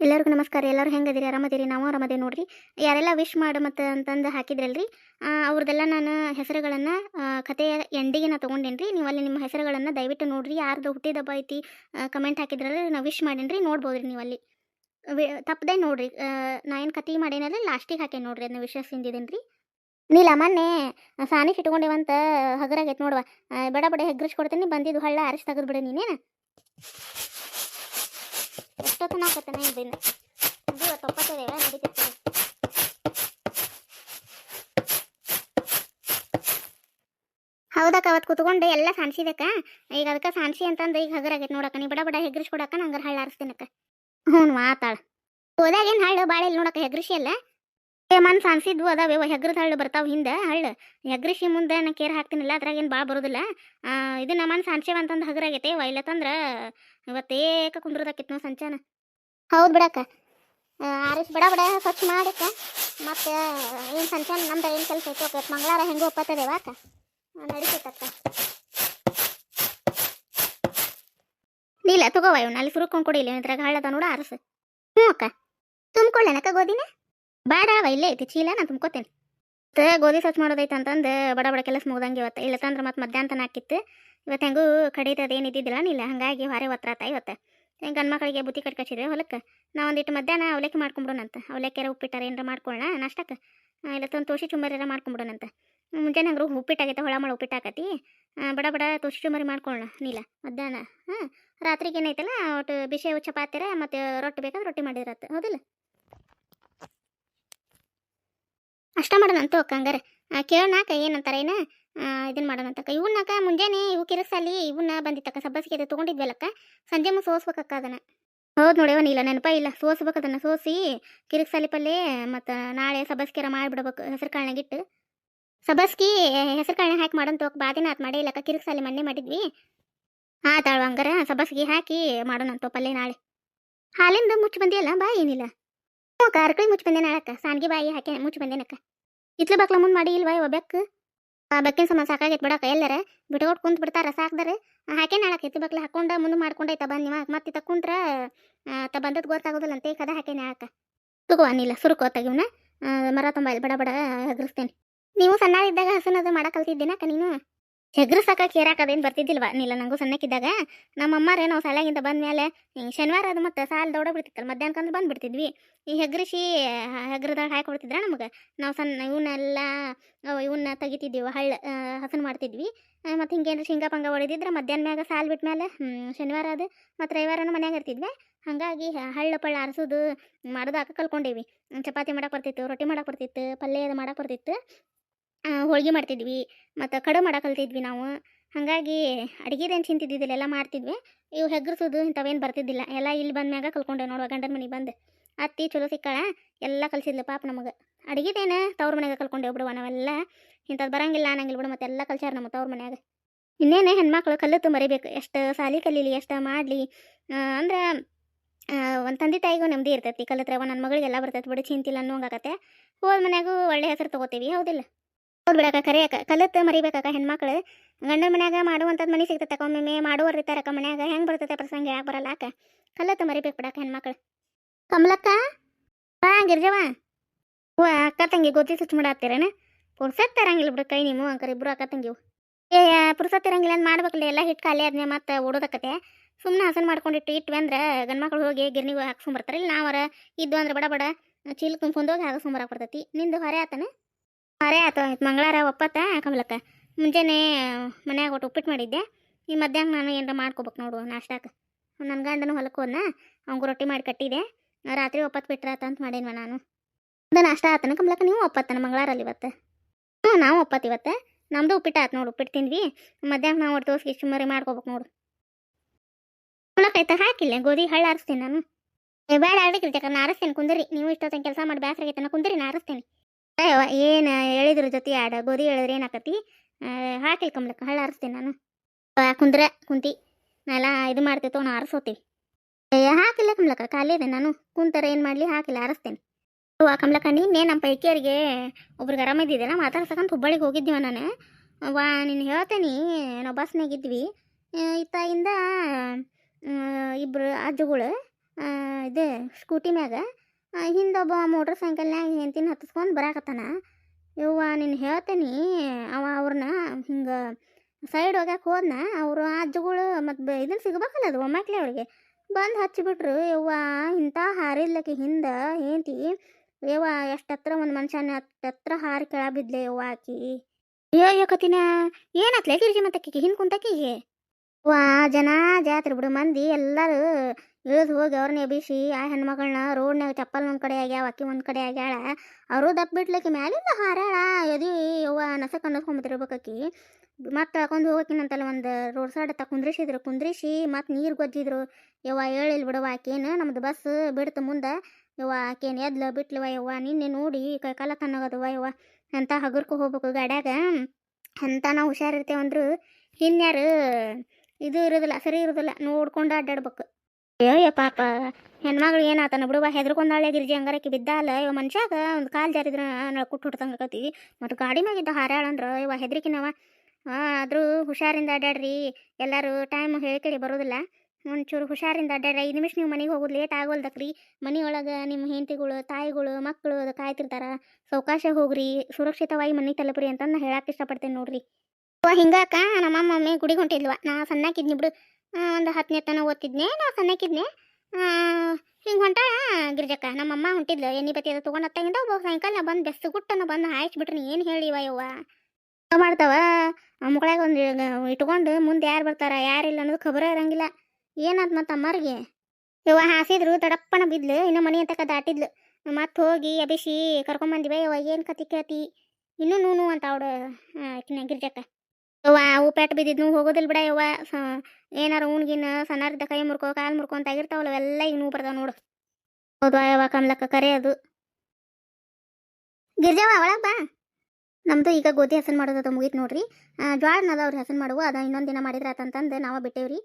ಎಲ್ಲರಿಗೂ ನಮಸ್ಕಾರ ಎಲ್ಲರೂ ಹೆಂಗದಿರಿ? ಆರಾಮದಿರಿ? ನಾವು ಆರಾಮದೇ ನೋಡ್ರಿ. ಯಾರೆಲ್ಲ ವಿಶ್ ಮಾಡು ಮತ್ತು ಅಂತಂದು ಹಾಕಿದ್ರಲ್ರಿ ರೀ ಅವ್ರದ್ದೆಲ್ಲ ನಾನು ಹೆಸರುಗಳನ್ನು ಕಥೆಯ ಎಂಡಿಗೆ ನಾ ತೊಗೊಂಡೇನಿ ನೀವು ಅಲ್ಲಿ ನಿಮ್ಮ ಹೆಸರುಗಳನ್ನು ದಯವಿಟ್ಟು ನೋಡ್ರಿ. ಯಾರ್ದು ಹುಟ್ಟಿದಬ್ಬ ಐತಿ ಕಮೆಂಟ್ ಹಾಕಿದ್ರಲ್ಲ ನಾವು ವಿಶ್ ಮಾಡೇನಿ ನೋಡ್ಬೋದ್ರಿ ನೀವು ಅಲ್ಲಿ. ತಪ್ಪದೆ ನೋಡ್ರಿ ನಾ ಏನು ಕತೆ ಮಾಡೇನಲ್ಲ ಲಾಸ್ಟಿಗೆ ಹಾಕೇನಿ ನೋಡ್ರಿ ಅದನ್ನ ವಿಶ್ವಾಸ ಹಿಂದಿದ್ದೇನೆ ರೀ ನೀಲ ಮೊನ್ನೆ ಸಾನಿ ಇಟ್ಕೊಂಡೇವಂತ ಹಗರಾಗೈತೆ ನೋಡುವ ಬಡ ಬಡ ಹೆಗ್ರಿಸ್ಕೊಡ್ತೀನಿ ಬಂದಿದ್ದು ಹಳ್ಳ ಆರಿಸಿ ತೆಗೆದ್ಬಿಡು ನೀನೇನು? ಎಷ್ಟೊತ್ತು ನಾಕತ್ತೆ ನಾ ಇದು ಇವತ್ತು ಒಪ್ಪತ್ತಿದ್ದೇವೆ ನಡೀತಿರ್ತದೆ ಹೌದಕ್ಕ ಅವತ್ತು ಕುತ್ಕೊಂಡು ಎಲ್ಲ ಸಾನ್ಸಿದಕ್ಕ ಈಗ ಅದಕ್ಕೆ ಸಾನ್ಸಿ ಅಂತಂದು ಈಗ ಹಗರಾಗೈತೆ ನೋಡಕ್ಕ. ನೀ ಬಡ ಬಡ ಹೆಗ್ರಿಸ್ಕೊಡಕ್ಕ ನಂಗೆ ಹಳ್ಳ ಆರಿಸ್ತೀನಕ್ಕ. ಹ್ಞೂ ಮಾತಾಳ ಹೋದಾಗೇನು ಹಳ್ಳು ಭಾಳ ಇಲ್ಲಿ ನೋಡಕ್ಕ, ಹೆಗ್ರಿಸಿ ಅಲ್ಲ ಮನ್ ಸಾನ್ಸಿದ್ವು ಅದಾವೆ. ಹೆಗ್ರದ ಹಳ್ಳು ಬರ್ತಾವ ಹಿಂದೆ. ಹಳ್ಳು. ಹೆಗ್ರಿಸಿ ಮುಂದೆ ನಾ ಕೇರ್ ಹಾಕ್ತೀನಿಲ್ಲ ಅದ್ರಾಗೇನು ಭಾಳ ಬರೋದಿಲ್ಲ. ಇದನ್ನ ಮನ್ ಸಾನ್ಸೇವ ಅಂತಂದು ಹಗರಾಗೈತೆ ಇಲ್ಲತ್ತಂದ್ರೆ ಇವತ್ತೇಕ ಕುಂದ್ರದಾಕಿತ್ತು ನಾವು ಸಂಚಾನ. ಹೌದು ಬಿಡಕ್ಕ ಆರಿಸ್ ಬಡ ಬಡ ಸ್ವಚ್ಛ ಮಾಡಕ್ಕ ಮತ್ತೆ ಏನು ಸಂಚಾನ ನಮ್ದು ಏನು ಕೆಲಸ ಐತೆ ಓಕೆ ಮಂಗಳವಾರ ಹೆಂಗೆ ಒಪ್ಪತ್ತದೇವ ಅಕ್ಕ ನಡೀತೈತಕ್ಕ. ನೀಲ ತಗೋವ ಇವನು. ಅಲ್ಲಿ ಸುರುಕೊಂಡು ಕೊಡಿ ಇಲ್ಲಿ. ಇದ್ರಾಗ ಹಳ್ಳದ ನೋಡು ಆರಿಸು. ಹ್ಞೂ ಅಕ್ಕ. ತುಂಬ್ಕೊಳ್ಳೇನಕ್ಕ ಗೋಧಿನ? ಬೇಡ ಇಲ್ಲೇ ಐತಿ, ಚೀಲ ನಾನು ತುಂಬ್ಕೋತೇನೆ. ಮತ್ತೆ ಗೋಧಿ ಸ್ವಚ್ಛ ಮಾಡೋದೈತೆ ಅಂತಂದು ಬಡ ಬಡ ಕೆಲಸ ಮುಗ್ದಂಗೆ ಇವತ್ತು. ಇಲ್ಲತ್ತಂದ್ರೆ ಮತ್ತೆ ಮಧ್ಯಾಹ್ನ ಹಾಕಿತ್ತು. ಇವತ್ತು ಹೆಂಗೂ ಕಡಿತದ ಏನು ಇದ್ದಿದ್ದಿಲ್ಲ ನೀಲ ಹಾಗಾಗಿ ಹೊರೆ ಒತ್ತರಾತ ಇವತ್ತು. ಹೆಂಗೆ ಗಂಡು ಮಕ್ಕಳಿಗೆ ಬುತ್ತಿ ಕಟ್ಕಸಿದ್ರೆ ಹೊಲಕ್ಕೆ. ನಾವು ಒಂದಿಟ್ಟು ಮಧ್ಯಾಹ್ನ ಅವಲಕ್ಕಿ ಮಾಡ್ಕೊಂಬಿಡೋಣಂತ. ಅವಲಕ್ಕಿಯಾರ ಉಪ್ಪಿಟ್ಟಾರ, ಏನಾರ ಮಾಡ್ಕೊಳ್ಳೋಣ ನಾಷ್ಟಕ್ಕೆ. ತಂದು ತೋಷಿ ಚುಮ್ಮರಿರ ಮಾಡ್ಕೊಂಬಿಡೋಣಂತ. ಮುಂಜಾನೆ ಹಂಗ್ರು ಉಪ್ಪಿಟ್ಟಾಗೈತೆ, ಹೊಳ ಮಾಡಿ ಉಪ್ಪಿಟ್ಟಾಕತಿ. ಬಡ ಬಡ ತೋಷಿ ಚುಂಬರಿ ಮಾಡ್ಕೊಳ್ಳೋಣ ನೀಲ ಮಧ್ಯಾಹ್ನ. ಹಾಂ, ರಾತ್ರಿಗೆ ಏನೈತಲ್ಲ ಒಟ್ಟು ಬಿಸಿ ಚಪಾತಿರ ಮತ್ತು ರೊಟ್ಟಿ ಬೇಕಾದ್ರೆ ರೊಟ್ಟಿ ಮಾಡಿರತ್ತೆ. ಹೌದಿಲ್ಲ? ಅಷ್ಟ ಮಾಡೋಣಂತ ಹಂಗಾರೆ. ಕೇಳೋಣಾಕ ಏನಂತಾರ ಏನ? ಇದನ್ನ ಮಾಡೋಣಂತಕ್ಕ ಇವನ್ನಕ್ಕ ಮುಂಜಾನೆ ಇವು ಕಿರಸಲ್ಲಿ ಇವನ್ನ ಬಂದಿತ್ತಕ್ಕ ಸಬ್ಬಸಿಗೆ ಅದು ತೊಗೊಂಡಿದ್ವಲ್ಲಕ್ಕ ಸಂಜೆ ಮುಂದೆ ಸೋಸ್ಬೇಕಕ್ಕ ಅದನ್ನ. ಹೌದು ನೋಡೇವ ಇಲ್ಲ ನೆನಪ ಇಲ್ಲ. ಸೋಸ್ಬೇಕು ಅದನ್ನ ಸೋಸಿ ಕಿರಿಕ್ಸಾಲಿ ಪಲ್ಲೆ ಮತ್ತು ನಾಳೆ ಸಬ್ಬಸ್ಕಿರ ಮಾಡಿಬಿಡ್ಬೇಕು ಹೆಸರು ಕಾಳನಾಗಿಟ್ಟು ಸಬ್ಬಸ್ಗಿ ಹೆಸರು ಕಾಳ್ನಾಗ ಹಾಕಿ ಮಾಡಂತ ಬಾದಿನ ಆತ್ ಮಾಡಿ ಇಲ್ಲಕ್ಕ ಕಿರಿಕ್ಸಾಲಿ ಮಣ್ಣೆ ಮಾಡಿದ್ವಿ. ಆತಾಳ ಹಂಗಾರ ಸಬ್ಬಸ್ಗಿ ಹಾಕಿ ಮಾಡೋಣಂತ ಪಲ್ಲೆ ನಾಳೆ. ಹಾಲಿಂದ ಮುಚ್ಚಿ ಬಂದಿಯಲ್ಲ ಬಾ ಏನಿಲ್ಲ ಹ್ಞೂ ಕಾರ್ಕಳಿ ಮುಚ್ಚಿ ಬಂದೆ ನಾಳಕ್ಕ. ಸಾನ್ಗಿ ಬಾಯಿ ಹಾಕಿ ಮುಚ್ಚಿ ಬಂದೇನಕ್ಕ? ಇತ್ಲ ಬಕ್ಲ ಮುಂದೆ ಮಾಡಿ ಇಲ್ವಾ ಇವ ಆ ಬೆಕ್ಕಿನ ಸಮ ಸಾಕಾಗೈತೆ ಬಿಡಕ್ಕ ಎಲ್ಲರ? ಬಿಟ್ಕೊಟ್ಟು ಕುಂತ್ ಬಿಡ್ತಾರ ಸಾಕ್ದಾರೆ? ಹಾಕೇ ನಾಳಕ್ಕೆ ಎತ್ತಿ ಬಕ್ಲ ಹಾಕೊಂಡ ಮುಂದೆ ಮಾಡ್ಕೊಂಡೈತ ಬಂದ್ ನೀವು? ಮತ್ತೆ ಆ, ತ ಬಂದದ್ ಗೊತ್ತಾಗೋದಿಲ್ಲ ಅಂತ ಕದ ಹಾಕೇ ನಾಳಕ್ಕ. ತಗೋ ಅನ್ನಿಲ್ಲ ಸುರುಕು ಮರ ತುಂಬ ಬಡ ಬಡ ಹೆಗರಿಸ್ತೇನೆ ನೀವು ಸಣ್ಣದಿದ್ದಾಗ ಹಸನದು ಮಾಡಕ್ ಕಲ್ತಿದ್ದೇನಕ್ಕ ನೀನು? ಹೆಗ್ರು ಸಾಕ ಕೇರಾಕದೇನು ಬರ್ತಿದ್ದಿಲ್ವ? ನೀಲ್ಲ ನಂಗೂ ಸಣ್ಣಕ್ಕಿದ್ದಾಗ. ನಮ್ಮ ಅಮ್ಮಾರೇ ನಾವು ಶಾಲೆಗಿಂದ ಬಂದ್ಮೇಲೆ ಶನಿವಾರ ಅದು ಮತ್ತೆ ಸಾಲ ದೌಡ ಬಿಡ್ತಿತ್ತಲ್ಲ ಮಧ್ಯಾಹ್ನಕ್ಕಂದು ಬಂದ್ಬಿಡ್ತಿದ್ವಿ. ಈ ಹೆಗ್ರಿಸಿ ಹೆಗ್ರದಾಗ ಹಾಕಿ ನಮಗೆ. ನಾವು ಸಣ್ಣ ಇವನ್ನೆಲ್ಲ ಇವನ್ನ ತೆಗಿತಿದ್ವಿ ಹಳ್ಳ ಹಸನ್ ಮಾಡ್ತಿದ್ವಿ. ಮತ್ತು ಹಿಂಗೇನು ಶೇಂಗಾ ಪಂಗ ಹೊಡೆದಿದ್ರೆ ಮಧ್ಯಾಹ್ನ ಮ್ಯಾಗ ಸಾಲು ಬಿಟ್ಟ ಮೇಲೆ ಶನಿವಾರ ಅದು, ಮತ್ತು ರವಿವಾರನೂ ಮನ್ಯಾಗ ಇರ್ತಿದ್ವಿ. ಹಾಗಾಗಿ ಹಳ್ಳ ಪಳ್ಳ ಆರಿಸೋದು ಮಾಡೋದಾಕ ಕಲ್ಕೊಂಡೇವಿ. ಚಪಾತಿ ಮಾಡಕ್ಕೆ ಬರ್ತಿತ್ತು, ರೊಟ್ಟಿ ಮಾಡೋಕೆ ಬರ್ತಿತ್ತು, ಪಲ್ಯ ಅದು ಮಾಡಕ್ಕೆ ಬರ್ತಿತ್ತು. ಹೋಳ್ಗೆ ಮಾಡ್ತಿದ್ವಿ, ಮತ್ತು ಕಡು ಮಾಡೋ ಕಲ್ತಿದ್ವಿ ನಾವು. ಹಾಗಾಗಿ ಅಡುಗೆದೇನು ಚಿಂತಿದ್ದಿದ್ದಿಲ್ಲ ಎಲ್ಲ ಮಾಡ್ತಿದ್ವಿ. ಇವು ಹೆಗ್ರಸೋದು ಇಂಥವೇನು ಬರ್ತಿದ್ದಿಲ್ಲ. ಎಲ್ಲ ಇಲ್ಲಿ ಬಂದ ಮ್ಯಾಗ ಕಲ್ಕೊಂಡೆ ನೋಡುವ, ಗಂಡನ ಮನೆಗೆ ಬಂದು. ಅತ್ತಿ ಚಲೋ ಸಿಕ್ಕಾಳ, ಎಲ್ಲ ಕಲಿಸಿದ್ಲು ಪಾಪ ನಮಗೆ. ಅಡುಗೆದೇನು ತವ್ರ ಮನ್ಯಾಗ ಕಲ್ಕೊಂಡೆ ಬಿಡುವ ನಾವೆಲ್ಲ. ಇಂಥದ್ದು ಬರಂಗಿಲ್ಲ ಅನ್ನಂಗಿಲ್ಲ ಬಿಡು, ಮತ್ತೆ ಎಲ್ಲ ಕಲ್ಸ್ಯಾರ ನಮ್ಮ ತವ್ರ ಮನೆಯಾಗ. ಇನ್ನೇನು ಹೆಣ್ಮಕ್ಳು ಕಲಿತು ಮರಿಬೇಕು, ಎಷ್ಟು ಸಾಲಿ ಕಲೀಲಿ, ಎಷ್ಟು ಮಾಡಲಿ. ಅಂದ್ರೆ ಒಂದು ತಂದೆ ತಾಯಿಗೂ ನೆಮ್ಮದಿ ಇರ್ತೈತಿ ಕಲಿತ್ರೆ ನನ್ನ ಮಗಳಿಗೆಲ್ಲ ಬರ್ತೈತಿ ಬಿಡು, ಚಿಂತಿಲ್ಲ ಅನ್ನೋಂಗಾಗತ್ತೆ ಹೋದ ಮನೆಯಾಗೂ ಒಳ್ಳೆ ಹೆಸರು ತಗೋತೀವಿ, ಹೌದಿಲ್ಲ? ಹೌದು ಬಿಡಕ್ಕ, ಕರಿಯಕ್ಕ ಕಲಿತು ಮರಿಬೇಕಕ್ಕ ಹೆಣ್ಮಕ್ಳು. ಗಂಡನ ಮನ್ಯಾಗ ಮಾಡುವಂಥದ್ದು ಮನೆ ಸಿಗ್ತೈತಕ್ಕ ಒಮ್ಮೊಮ್ಮೆ ಮಾಡುವವ್ರು ಇರ್ತಾರಕ್ಕ ಮನ್ಯಾಗ ಹೆಂಗೆ ಬರ್ತೈತೆ ಪ್ರಸಂಗ ಯಾಕೆ ಬರಲ್ಲ ಅಕ್ಕ. ಕಲಿತು ಮರಿಬೇಕು ಬಿಡಕ್ಕ ಹೆಣ್ಮಕ್ಳು. ಕಮಲಕ್ಕ? ಬಾ ಗಿರ್ಜವ. ಹೂ ಅಕ್ಕ ತಂಗಿ ಗೊತ್ತಿ ಸುಚ್ ಮಾಡಾತ್ತೀರೇನ ಪುರ್ಸತ್ ತರಂಗಿಲ್ಲ ಬಿಡು ಕೈ ನೀವು ಅಂಕರ್ ಇಬ್ರು ಅಕ್ಕ ತಂಗಿವು ಏ ಪುರ್ಸತ್ ಇರಂಗಿಲ್ಲ ಅಂತ ಮಾಡ್ಬೇಕಲ್ಲ, ಎಲ್ಲ ಹಿಟ್ಟು ಖಾಲಿ ಆದ್ನೆ ಮತ್ತೆ ಓಡೋದಕ್ಕತೆ. ಸುಮ್ಮನೆ ಹಸನ್ ಮಾಡ್ಕೊಂಡಿಟ್ಟು ಇಟ್ವಿ ಅಂದ್ರೆ ಗಂಡ್ಮಕ್ಳು ಹೋಗಿ ಗಿರ್ನಿಗೆ ಹಾಕ್ಸ್ಕೊಂಬರ್ತಾರೆ ಇಲ್ಲ ನಾವರ ಇದ್ದು ಅಂದ್ರೆ ಬಡ ಬಡ, ಚೀಲ ತುಂಬ್ಕೊಂಡೋಗಿ ಹಾಕಿಸ್ಕೊಂಬರಕ್ಕೆ ಬರ್ತೈತಿ. ನಿಂದು ಹೊರೆ ಆತನ? ಹೊರೆ ಆಯ್ತು. ಮಂಗಳವಾರ ಒಪ್ಪತ್ತ? ಕಮಲಕ್ಕ ಮುಂಜಾನೆ ಮನ್ಯಾಗ ಒಟ್ಟು ಉಪ್ಪಿಟ್ಟು ಮಾಡಿದ್ದೆ. ಈ ಮಧ್ಯಾಹ್ನ ನಾನು ಏನಾರ ಮಾಡ್ಕೋಬೇಕು ನೋಡು, ನಾಷ್ಟಾಕ. ನನ್ನ ಗಂಡನ ಹೊಲಕ್ಕೆ ಹೋದ್ನ, ಅವ್ಗೂ ರೊಟ್ಟಿ ಮಾಡಿ ಕಟ್ಟಿದೆ. ರಾತ್ರಿ ಒಪ್ಪತ್ತು ಬಿಟ್ರಾತ ಅಂತ ಮಾಡೇನ್ವ ನಾನು. ಅದು ನಾಷ್ಟ ಆತನ ಕಮಲಕ್ಕ ನೀವು ಒಪ್ಪತ್ತನ ಮಂಗಳಾರಲ್ಲಿ ಇವತ್ತು? ಹ್ಞೂ, ನಾವು ಒಪ್ಪತ್ತು ಇವತ್ತು. ನಮ್ಮದು ಉಪ್ಪಿಟ್ಟು ಆತು ನೋಡು, ಉಪ್ಪಿಟ್ಟು ತಿಂದ್ವಿ. ಮಧ್ಯಾಹ್ನ ನಾವು ಒಟ್ಟು ದೋಸೆ ಸುಮ್ಮರಿ ಮಾಡ್ಕೋಬೇಕು ನೋಡು. ಕಮಲಕ್ಕ ಹಾಕಿಲ್ಲ, ಗೋಧಿ ಹಳ್ಳ ಆರಿಸ್ತೀನಿ ನಾನು. ಬೇಡ ಆಡಕ್ಕಿಲ್ತಕ್ಕ ನಾ ಆರಿಸ್ತೇನೆ ಕುಂದಿರಿ. ನೀವು ಇಷ್ಟೊತ್ತಂಗೆ ಕೆಲಸ ಮಾಡಿ ಬೇಸರಾಗೈತೆ ನಾ ಕುಂದಿರಿ ನಾ ಆರಿಸ್ತೇನೆ ಅಯ್ಯವ ಏನು ಹೇಳಿದ್ರ ಜೊತೆ ಆಡ ಗೋಧಿ ಹೇಳಿದ್ರೆ ಏನಾಕತಿ? ಹಾಕಿಲ್ಲ ಕಮ್ಲಕ್ಕ ಹಳ್ಳ ಆರಿಸ್ತೀನಿ ನಾನು. ಕುಂದ್ರ ಕುಂತಿ ನಾ ಇದು ಮಾಡ್ತೇವೆ ಅವ್ನು ಆರಿಸೋತೀವಿ ಹಾಕಿಲ್ಲ ಕಮಲಕ್ಕ ಖಾಲಿ ಇದೆ ನಾನು. ಕುಂತರ ಏನು ಮಾಡಲಿ? ಹಾಕಿಲ್ಲ ಆರಿಸ್ತೇನೆ. ಅವ್ವ ಕಮಲಕ್ಕ ನಿನ್ನೆ ನಮ್ಮ ಪೈಕಿಯರಿಗೆ ಒಬ್ರಿಗೆ ಆರಾಮಿದ್ದಿದ್ದಲ್ಲ ಮಾತಾಡ್ಸಕಂತ ಹುಬ್ಬಳ್ಳಿಗೆ ಹೋಗಿದ್ದೀವ ನಾನು. ವಾ ನೀನು ಹೇಳ್ತೇನೆ ನಾವು ಬಸ್ನಾಗ ಇದ್ವಿ. ಆ, ಇತ್ತಾಗಿಂದ ಇಬ್ರು ಅಜ್ಜುಗಳು ಇದು ಸ್ಕೂಟಿ ಮ್ಯಾಗ ಹಿಂದೊಬ್ಬ ಮೋಟ್ರ್ ಸೈಕಲ್ನ್ಯಾಗ ಹೆಂತಿನ ಹತ್ತಿಸ್ಕೊಂಡು ಬರಾಕತ್ತಾನ. ಯವ್ವ, ನೀನು ಹೇಳ್ತೇನೆ, ಅವ ಅವ್ರನ್ನ ಹಿಂಗೆ ಸೈಡ್ ಹೋಗ್ಯಾಕೆ ಹೋದ್ನ, ಅವರು ಅಜ್ಜಗಳು ಮತ್ತು ಇದನ್ನು ಸಿಗ್ಬೇಕಲ್ಲ ಅದು ಒಮ್ಮಾಕ್ಲೆ ಅವ್ರಿಗೆ. ಬಂದು ಹಚ್ಚಿಬಿಟ್ರು ಯವ್ವ, ಇಂಥ ಹಾರಿದ್ಲಕ್ಕೆ ಹಿಂದೆ ಹೆಂಡ್ತಿ. ಯವ್ವ ಎಷ್ಟು ಹತ್ರ ಒಂದು ಮನುಷ್ಯನ ಅಷ್ಟು ಹತ್ರ ಹಾರಿ ಕೆಳ ಬಿದ್ಲೆ ಯವ್ವ ಆಕಿ. ಅಯ್ಯೋ ಕತಿನ ಏನಾತ್ಲೆ ಗಿರಿಜಿ ಮತ್ತೆ ಹಿಂದೆ ಕುಂತಕಿಗೆ ವಾ ಜನ ಜಾತ್ರೆ ಬಿಡು ಮಂದಿ ಎಲ್ಲರೂ ಇಳಿದು ಹೋಗಿ ಅವ್ರನ್ನ ಎಬ್ಬಿಸಿ, ಆ ಹೆಣ್ಮಗಳನ್ನ ರೋಡ್ನಾಗ ಚಪ್ಪಲ್ ಒಂದು ಕಡೆ ಆಗ್ಯಾವ, ಅಕ್ಕಿ ಒಂದು ಕಡೆ ಆಗ್ಯಾಳ. ಅವರು ದಪ್ಪ ಬಿಡ್ಲಿಕ್ಕೆ ಮ್ಯಾಲಿಂದ ಹಾರಾಳ, ಎದಿ ಯವ್ವ ನಸ ಅನ್ನಸ್ಕೊಂಬತ್ತಿರ್ಬೇಕಿ ಮತ್ತೆ ತಗೊಂಡು ಹೋಗಕ್ಕಿನಂತಲ್ಲ ಒಂದು ರೋಡ್ ಸೈಡ್ ತ ಕುಂದ್ರಿಸಿದ್ರು, ಕುಂದ್ರಿಸಿ ಮತ್ತು ನೀರು ಗೊಜ್ಜಿದ್ರು. ಯವ್ವ ಹೇಳಿಲ್ ಬಿಡವ ಆಕೇನು, ನಮ್ದು ಬಸ್ ಬಿಡ್ತು ಮುಂದೆ. ಯವ್ವ ಆಕೇನು ಎದ್ಲ ಬಿಟ್ಲವ ಯವ್ವ, ನಿನ್ನೆ ನೋಡಿ ಕೈ ಕಾಲ ತನ್ನಗದವ ಯವ್ವ. ಅಂತ ಹಗುರ್ಕೊ ಹೋಗ್ಬೇಕು ಗಾಡ್ಯಾಗ. ಅಂತ ನಾವು ಹುಷಾರಿರ್ತೇವಂದ್ರು ಇನ್ಯಾರು ಇದು ಇರೋದಿಲ್ಲ, ಸರಿ ಇರೋದಿಲ್ಲ, ನೋಡ್ಕೊಂಡು ಅಡ್ಡಾಡ್ಬೇಕು. ಅಯ್ಯೋ ಪಾಪ, ಹೆಣ್ಮಗಳು ಏನಾತನ ಬಿಡುವ ಹೆದ್ರಕೊಂಡಾಳೆ ಗಿರ್ಜಿ ಹಂಗಾರಕ್ಕೆ ಬಿದ್ದಾಲ ಇವ ಮನುಷ್ಯಾಗ ಒಂದು ಕಾಲು ಜಾರಿದ್ರ ನಾ ಕುಟ್ಟ ಆಕತಿ. ಮತ್ತು ಗಾಡಿ ಮ್ಯಾಗಿದ್ದ ಹಾರಾಳ ಅಂದ್ರೆ ಇವ ಹೆದ್ರಿಕಿನವ. ಆದರೂ ಹುಷಾರಿಂದ ಅಡ್ಡಾಡ್ರಿ ಎಲ್ಲರೂ ಟೈಮ್ ಹೇಳ್ಕೇಳಿ, ಬರೋದಿಲ್ಲ. ಒಂಚೂರು ಹುಷಾರಿಂದ ಅಡ್ಡಾಡ್ರಿ ಐದು ನಿಮಿಷ ನೀವು ಮನೆಗೆ ಹೋಗೋದು ಲೇಟ್ ಆಗೋಲ್ದಕ್ರಿ. ಮನೆಯೊಳಗೆ ನಿಮ್ಮ ಹೆಂಡತಿಗಳು, ತಾಯಿಗಳು ಮಕ್ಕಳು ಅದು ಕಾಯ್ತಿರ್ತಾರ. ಸಾವಕಾಶ ಹೋಗ್ರಿ. ಸುರಕ್ಷಿತವಾಗಿ ಮನೆ ತಲುಪ್ರಿ ಅಂತ ನಾ ಹೇಳಕ್ಕೆ ಇಷ್ಟಪಡ್ತೇನೆ ನೋಡ್ರಿ. ಹಿಂಗಾಕ ನಮ್ಮಮ್ಮ ಒಮ್ಮೆ ಗುಡಿಗೆ ನಾ ಸಣ್ಣಕ್ಕಿದ್ನಿ ಬಿಡು. ಒಂದು ಹತ್ತನೇ ತನಕ ಓದ್ತಿದ್ನೆ ನಾ ಸಣ್ಣಕ್ಕಿದ್ನೆ. ಹಿಂಗೆ ಹೊಂಟಾಳ ಗಿರ್ಜಕ್ಕ. ನಮ್ಮಮ್ಮ ಹೊಂಟಿದ್ಲು, ಎಣ್ಣೆ ಬತ್ತಿ ಅದು ತೊಗೊಂಡು ಹತ್ತಾಗಿಂದ ಒಬ್ಬ ಸಾಯಂಕಾಲ ಬಂದು ಬೆಸ್ಸು ಗುಟ್ಟನ ಬಂದು ಹಾಯಿಸ್ಬಿಟ್ರಿ ಏನು ಹೇಳಿವ ಹಂಗ್ ಮಾಡ್ತಾವ? ಮಕ್ಕಳಾಗ ಒಂದು ಇಟ್ಕೊಂಡು ಮುಂದೆ ಯಾರು ಬರ್ತಾರ ಯಾರಿಲ್ಲ ಅನ್ನೋದು ಖಬರ ಇರಂಗಿಲ್ಲ. ಏನಾದ್ ಮತ್ತೆ ಅಮ್ಮರಿಗೆ? ಯವ್ವ, ಹಾಸಿದ್ರು, ತಡಪ್ಪನ ಬಿದ್ಲು, ಇನ್ನು ಮನೆ ಅಂತಕ ದಾಟಿದ್ಲು. ಮತ್ತೆ ಹೋಗಿ ಅಭಿಷಿ ಕರ್ಕೊಂಬಂದಿವ ಯವ್ವ, ಏನು ಕತಿ ಕೇಳ್ತಿ? ಇನ್ನೂ ನೂನು ಅಂತ ಅವಡು ಗಿರ್ಜಕ್ಕ. ಯವ್ವ, ಅವು ಪೆಟ್ಟು ಬಿದ್ದಿದ್ನು ಹೋಗೋದಿಲ್ಲ ಬಿಡ ಯವ್ವ. ಏನಾರ ಉಣ್ಗಿನ ಇದ್ದ ಕೈ ಮುರ್ಕೋ, ಕಾಲು ಮುರ್ಕೋ ಅಂತ ಆಗಿರ್ತಾವಲ್ಲ, ಅವೆಲ್ಲ ಈಗ ನೋವು ಬರ್ತಾವ ನೋಡು. ಹೌದಾ ಯವ್ವ ಕಮ್ಲಕ್ಕ ಕರೆ ಅದು. ಗಿರ್ಜಾವ ಒಳಗೆ ಬಾ ನಮ್ದು ಈಗ ಗೋಧಿ ಹಸನ್ ಮಾಡೋದು ಮುಗೀತು ನೋಡ್ರಿ. ಜ್ವಾಳನ ಅವ್ರು ಹಸನ್ ಮಾಡುವ, ಅದ ಇನ್ನೊಂದು ದಿನ ಮಾಡಿದ್ರಾತಂತಂದು ನಾವು ಬಿಟ್ಟೇವ್ರಿ.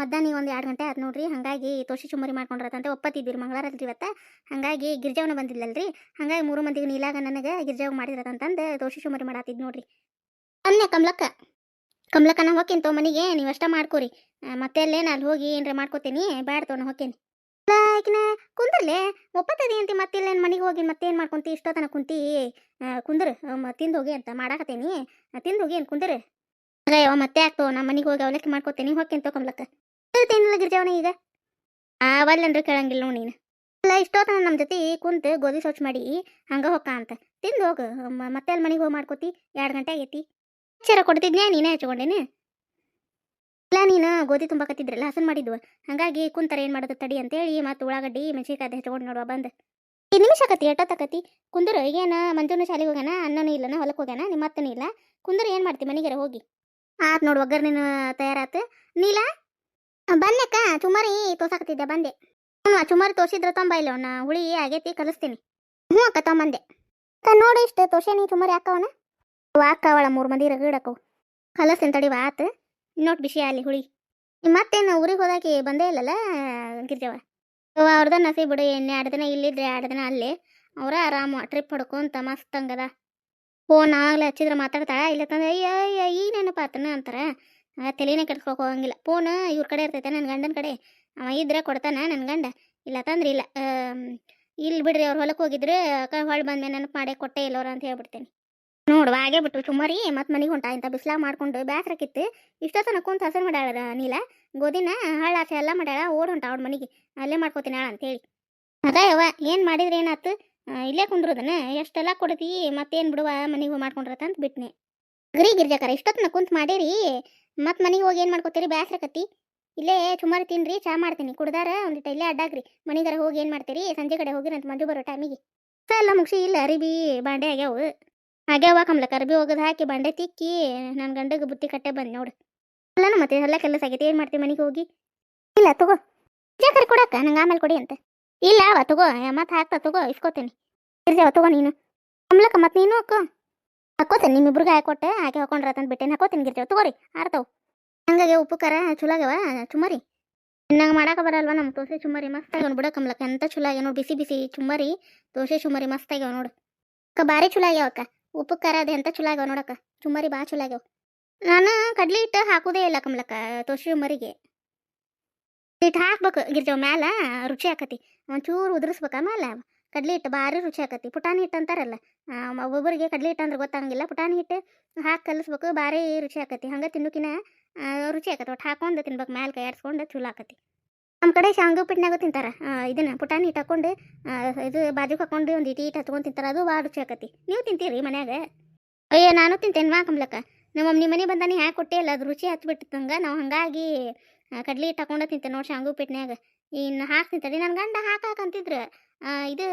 ಮಧ್ಯಾಹ್ನ ಒಂದು ಎರಡು ಗಂಟೆ ಆಯ್ತು ನೋಡ್ರಿ. ಹಂಗಾಗಿ ತೋಷಿ ಚುಮ್ಮರಿ ಮಾಡ್ಕೊಂಡ್ರತಂತೆ ಒಪ್ಪತ್ತಿದ್ದೀರಿ ಮಂಗಳವಾರ ಇವತ್ತ. ಹಂಗಾಗಿ ಗಿರ್ಜಾವ್ನ ಬಂದಿಲ್ಲಲ್ರಿ ಹಂಗಾಗಿ ಮೂರು ಮಂದಿಗೆ ನೀಲಾಗ ನನಗೆ ಗಿರ್ಜಾವ್ ಮಾಡಿದ್ರತಂತಂದು ತೋಷಿ ಚುಮ್ಮರಿ ಮಾಡತ್ತಿದ್ ನೋಡ್ರಿ. ಅನ್ನೆ ಕಮಲಕ್ಕ. ಕಮಲಕ್ಕನ ನಾ ತೋ ಮನೆಗೆ, ನೀವು ಅಷ್ಟ ಮಾಡ್ಕೋರಿ. ಮತ್ತೆ ಅಲ್ಲೇನ ಅಲ್ಲಿ ಹೋಗಿ ಏನ್ರ ಮಾಡ್ಕೋತೀನಿ ಬ್ಯಾಡ್ತೋ ನಾ ಹೋಗ್ತೀನಿ ಆಕಿನ ಕುಂದರ್ಲೆ, ಒಪ್ಪತ್ತದಿ ಅಂತಿ ಮತ್ತಿಲ್ಲೇನು ಮನೆಗೆ ಹೋಗಿ ಮತ್ತೇನು ಮಾಡ್ಕೊಂತಿ ಇಷ್ಟೊತ್ತನ ಕುಂತಿ. ಕುಂದ್ರ ತಿಂದು ಹೋಗಿ ಅಂತ ಮಾಡಾಕತ್ತೀನಿ ತಿಂದು ಹೋಗಿ ಏನು ಕುಂದ್ರ? ಅಯ್ಯವ ಮತ್ತೆ ಆಗ್ತೋ ನಮ್ಮ ಮನೆಗೆ ಹೋಗಿ ಅವಲಕ್ಕಿ ಮಾಡ್ಕೋತೀನಿ ಹೋಗ್ತೀನಿ ತಗೊಂಬ್ಲಕ್ಕ ಇರ್ತೇನಿಲ್ಲ ಗಿರ್ಜಾವಣ ಈಗ. ಅವಲ್ಲಂದ್ರೆ ಕೇಳಂಗಿಲ್ಲ ನೋಡಿ ನೀನು. ಅಲ್ಲ ಇಷ್ಟೊತ್ತನ ನಮ್ಮ ಜೊತೆ ಕುಂತು ಗೋಧಿ ಸ್ವಚ್ಛ ಮಾಡಿ, ಹಂಗ ಹೋಗ ಅಂತ. ತಿಂದು ಹೋಗು ಮತ್ತೆ ಅಲ್ಲಿ ಮನೆಗೆ ಹೋಗಿ ಮಾಡ್ಕೋತಿ, ಎರಡು ಗಂಟೆ ಆಗೈತಿ. ಚರ ಕೊಡ್ತಿದ್ನ್ಯಾ ನೀನೇ ಹಚ್ಕೊಂಡೇನೆ ಇಲ್ಲ, ನೀನು ಗೋಧಿ ತುಂಬಾಕತ್ತಿದ್ರಲ್ಲ ಹಸನ್ ಮಾಡಿದ್ವು. ಹಂಗಾಗಿ ಕುಂತರ ಏನು ಮಾಡೋದು ತಡಿ ಅಂತೇಳಿ ಮತ್ತು ಉಳ್ಳಾಗಡ್ಡಿ, ಮೆಣಸಿನ್ಕಾಯಿ ಹಚ್ಕೊಂಡು ನೋಡುವ, ಬಂದು. ಈ ನಿಮಿಷ ಆಕತಿ ತಕತಿ ಕುಂದ್ರ ಈಗೇನ ಮಂಜುನ ಶಾಲೆಗೆ ಹೋಗ್ಯಾನ, ಅನ್ನನೂ ಇಲ್ಲನ ಹೊಲಕ್ಕೆ ಹೋಗ್ಯಾನ, ನಿಮ್ಮ ಅತ್ತನೂ ಇಲ್ಲ. ಕುಂದ್ರ, ಏನು ಮಾಡ್ತಿ ಮನೆಗೆ ಹೋಗಿ? ಆತ್ ನೋಡು ಒಗ್ಗರ್ನಿನ ತಯಾರಾತು. ನೀಲ? ಬನ್ನಕ್ಕ ಚುಮಾರಿ ತೋಸಾಕತ್ತಿದ್ದೆ ಬಂದೆ. ಹ್ಞೂ ಚುಮಾರಿ ತೋರಿಸಿದ್ರೆ ತೊಂಬ ಇಲ್ಲ ಅವ್ನ ಹುಳಿ, ಆಗೇತಿ, ಕಲಿಸ್ತೀನಿ. ಹ್ಞೂ ಅಕ್ಕ, ತೊಂಬಂದೆ. ಅಕ್ಕ, ನೋಡಿ ಇಷ್ಟು ನೀ ಚುಮಾರಿ ಅಕ್ಕವನ ಅಕ್ಕ ಅವಳ ಮೂರು ಮಂದಿ ರಗಡಕ್ಕವು ಕಲಿಸ್ತೀನಿ ತಡಿ ಆತ ಇನ್ನೊಟ್ಟು ಬಿಸಿ ಅಲ್ಲಿ ಹುಳಿ. ಮತ್ತೇನು, ಊರಿಗೆ ಹೋದಾಕಿ ಬಂದೇ ಇಲ್ಲಲ್ಲ ಗಿರ್ಜವ ಅವ್ರದ ನಸಿ ಬಿಡು, ಎಣ್ಣೆ ಎರಡು ದಿನ ಇಲ್ಲಿದ್ರೆ ಎರಡು ದಿನ ಅಲ್ಲಿ. ಅವರ ಆರಾಮ, ಟ್ರಿಪ್ ಹೊಡ್ಕೊಂತ ಮಸ್ತ್ ಹಂಗದ. ಫೋನ್ ಆಗ್ಲೇ ಹಚ್ಚಿದ್ರೆ ಮಾತಾಡ್ತಾಳ? ಇಲ್ಲ ತಂದ್ರೆ ಅಯ್ಯ ಈ ನೆನಪಾತನ ಅಂತಾರೆ? ತಲೆನೇ ಕೆಡ್ಸ್ಕೊಳಕ್ ಹೋಗಂಗಿಲ್ಲ. ಫೋನ್ ಇವ್ರ ಕಡೆ ಇರ್ತೈತೆ ನನ್ನ ಗಂಡನ ಕಡೆ. ಅವ ಇದ್ರೆ ಕೊಡ್ತಾನ ನನ್ನ ಗಂಡ. ಇಲ್ಲ ತಂದ್ರೆ, ಇಲ್ಲ ಇಲ್ಲಿ ಬಿಡ್ರಿ, ಅವ್ರು ಹೊಲಕ್ಕೆ ಹೋಗಿದ್ರೆ ಹೊಳ್ ಬಂದ್ಮೇಲೆ ನೆನಪು ಮಾಡೇ ಕೊಟ್ಟೆ ಇಲ್ಲವ್ರ ಅಂತ ಹೇಳ್ಬಿಡ್ತೇನೆ. ನೋಡು ಹಾಗೆ ಬಿಟ್ಟು ಸುಮಾರಿ ಮತ್ತೆ ಮನೆಗೆ ಹೊಂಟ. ಇಂಥ ಬಿಸಿಲಾಗ ಮಾಡ್ಕೊಂಡು ಬೇಸರಕ್ಕಿತ್ತು ಇಷ್ಟೊತ್ತನ ಕುಂತ ಹಸರು ಮಾಡ್ಯಾಳ ನೀಲ. ಗೋಧಿನ ಆಸೆ ಎಲ್ಲ ಮಾಡ್ಯಾಳ. ಓಡ್ ಹೊಂಟ ಅವ್ರ ಮನೆಗೆ. ಅಲ್ಲೇ ಮಾಡ್ಕೋತೀನಿ ಹೇಳ ಅಂತೇಳಿ. ಅದ ಯವ್ವ ಏನು ಮಾಡಿದ್ರೆ ಏನಾತು? ಆ, ಇಲ್ಲೇ ಕುಂದ್ರದನ? ಎಷ್ಟೆಲ್ಲ ಕೊಡ್ತಿ? ಮತ್ತೇನು ಬಿಡುವ ಮನೆಗೆ ಮಾಡ್ಕೊಂಡ್ರತ ಅಂತ ಬಿಟ್ನೆ. ಗರಿ ಗಿರ್ಜಾಕರ ಇಷ್ಟೊತ್ತನ ಕುಂತ ಮಾಡಿರಿ. ಮತ್ತೆ ಮನೆಗೆ ಹೋಗಿ ಏನು ಮಾಡ್ಕೋತೀರಿ? ಬ್ಯಾಸ್ರಕತ್ತಿ. ಇಲ್ಲೇ ಸುಮಾರು ತಿನ್ರಿ ಚಾ ಮಾಡ್ತೀನಿ. ಕುಡ್ದಾರ ಒಂದಿ ಇಲ್ಲೇ ಅಡ್ಡಾಗ್ರಿ. ಮನೆಗಾರ ಹೋಗಿ ಏನು ಮಾಡ್ತೀರಿ? ಸಂಜೆ ಕಡೆ ಹೋಗಿರಂತ ಮಂಜು ಬರೋ ಟೈಮಿಗೆ ಎಲ್ಲ ಮುಗಿಸಿ ಇಲ್ಲ ಅರಿಬಿ ಬಾಂಡೆ ಆಗ್ಯಾವು. ಆಗ್ಯಾವ ಕಮಲಕ್ಕ ಅರ್ಬಿ ಒಗದು ಹಾಕಿ ಬಂಡೆ ತಿಕ್ಕಿ ನನ್ನ ಗಂಡಗೆ ಬುತ್ತಿ ಕಟ್ಟೆ ಬಂದು ನೋಡು. ಅಲ್ಲನ ಮತ್ತೆ ಎಲ್ಲ ಕೆಲಸ ಆಗೈತೆ, ಏನು ಮಾಡ್ತೀವಿ ಮನೆಗೆ ಹೋಗಿ? ಇಲ್ಲ, ತಗೋ. ಜಾಕರ್ ಕೊಡಕ್ಕ, ನಂಗೆ ಆಮೇಲೆ ಕೊಡಿ ಅಂತ. ಇಲ್ಲ, ಅವ ತಗೋ, ಮತ್ತೆ ಹಾಕ್ತಾ ತಗೋ, ಇಸ್ಕೋತೀನಿ. ಇರ್ಜಾವ ತಗೋ ನೀನು. ಕಮಲಕ್ಕ ಮತ್ತೆ ನೀನು ಅಕ್ಕ ಹಾಕೋತೇನೆ, ನಿಮ್ಮಿಬ್ರಿಗೆ ಹಾಕೊಟ್ಟೆ ಹಾಕಿ ಹಾಕೊಂಡ್ರತಂತ ಬಿಟ್ಟೇನೆ ಹಾಕೋತೀನಿ ಗಿರ್ಜಾವ ತಗೋರಿ ಆರ್ತಾವ ಹಂಗಾಗಿ ಉಪ್ಪು, ಖಾರ ಚಲೋ ಆಗ್ಯಾವ ಚುಮ್ಮರಿ ನಂಗೆ ಮಾಡಾಕ ಬರಲ್ವಾ ನಮ್ಮ ದೋಸೆ ಚುಮರಿ, ಮಸ್ತ್ ಆಗ್ಯಾವ ಬಿಡ ಕಮಲಕ್ಕ, ಎಂತ ಚಲೋ ಆಗ್ಯಾವ ನೋಡಿ, ಬಿಸಿ ಬಿಸಿ ಚುಮರಿ, ದೋಸೆ ಚುಮರಿ ಮಸ್ತ್ ಆಗ್ಯಾವ ನೋಡು. ಅಕ್ಕ, ಭಾರಿ ಚಲೋ ಆಗ್ಯಾವ ಅಕ್ಕ. ಉಪ್ಪು ಖಾರ ಅದು ಅಂತ ಚಲೋ ಆಗ್ಯಾವ ನೋಡಕ್ಕ. ಚುಮ್ಮರಿ ಭಾಳ ಚುಲಾಗ್ಯಾವ ನಾನು ಕಡ್ಲಿ ಹಿಟ್ಟು ಹಾಕೋದೇ ಇಲ್ಲ ಕಮಲಕ್ಕ ತೋಸಿ ಮರಿಗೆ ಹಿಟ್ಟು ಹಾಕ್ಬೇಕು ಗಿರ್ಜಾವ ಮ್ಯಾಲ, ರುಚಿ ಆಕತಿ. ಒಂಚೂರು ಉದುರಿಸ್ಬೇಕ ಮ್ಯಾಲ? ಕಡ್ಲಿ ಹಿಟ್ಟು ಭಾರಿ ರುಚಿ ಆಕತಿ. ಪುಟಾಣಿ ಹಿಟ್ಟು ಅಂತಾರಲ್ಲ ಒಬ್ಬೊಬ್ಬರಿಗೆ ಕಡ್ಲಿ ಹಿಟ್ಟು ಅಂದ್ರೆ ಗೊತ್ತಾಗಂಗಿಲ್ಲ. ಪುಟಾಣಿ ಹಿಟ್ಟು ಹಾಕಿ ಕಲಿಸ್ಬೇಕು ಭಾರಿ ರುಚಿ ಆಕತಿ. ಹಂಗೆ ತಿನ್ನುಕಿನ ರುಚಿ ಆಕತಿ. ಒಟ್ಟು ಹಾಕೊಂಡು ತಿನ್ಬೇಕು ಮ್ಯಾಲೆ ಕೈ ಆಡಿಸ್ಕೊಂಡು ಚಲೋ ಆಕತಿ. ನಮ್ಮ ಕಡೆ ಶಾಂಗು ಪಿಟ್ನಾಗ ತಿಂತಾರೆ. ಇದನ್ನು ಪುಟಾಣಿ ಹಿಟ್ಟು ಹಾಕೊಂಡು ಇದು ಬಾಜುಗೆ ಹಾಕೊಂಡು ಒಂದು ಇಟಿ ಹಿಟ್ಟು ಹತ್ಕೊಂಡು ತಿಂತಾರೆ, ಅದು ಭಾಳ ರುಚಿ ಆಕತಿ. ನೀವು ತಿಂತೀರಿ ಮನ್ಯಾಗ? ಅಯ್ಯೋ ನಾನು ತಿಂತೇನೆ ವಾ ಕಂಬ್ಲಕ್ಕ ನಮ್ಮ ನಿಮ್ಮ ಮನೆ ಬಂದ ಹ್ಯಾ ಕೊಟ್ಟೆ ಅಲ್ಲ, ಅದು ರುಚಿ ಹತ್ಬಿಟ್ಟಿತ್ತು ಹಂಗೆ ನಾವು ಹಾಗಾಗಿ ಕಡ್ಲಿ ಹಿಟ್ಟು ಹಾಕೊಂಡು ತಿಂತೇನೆ ನೋಡಿ ಶಾಂಗು ಪಿಟ್ನ್ಯಾಗ. ಇನ್ನು ಹಾಕಿ ತಿಂತಾರೆ ನನ್ನ ಗಂಡ ಹಾಕಿ ಹಾಕಂತಿದ್ರು ಇದು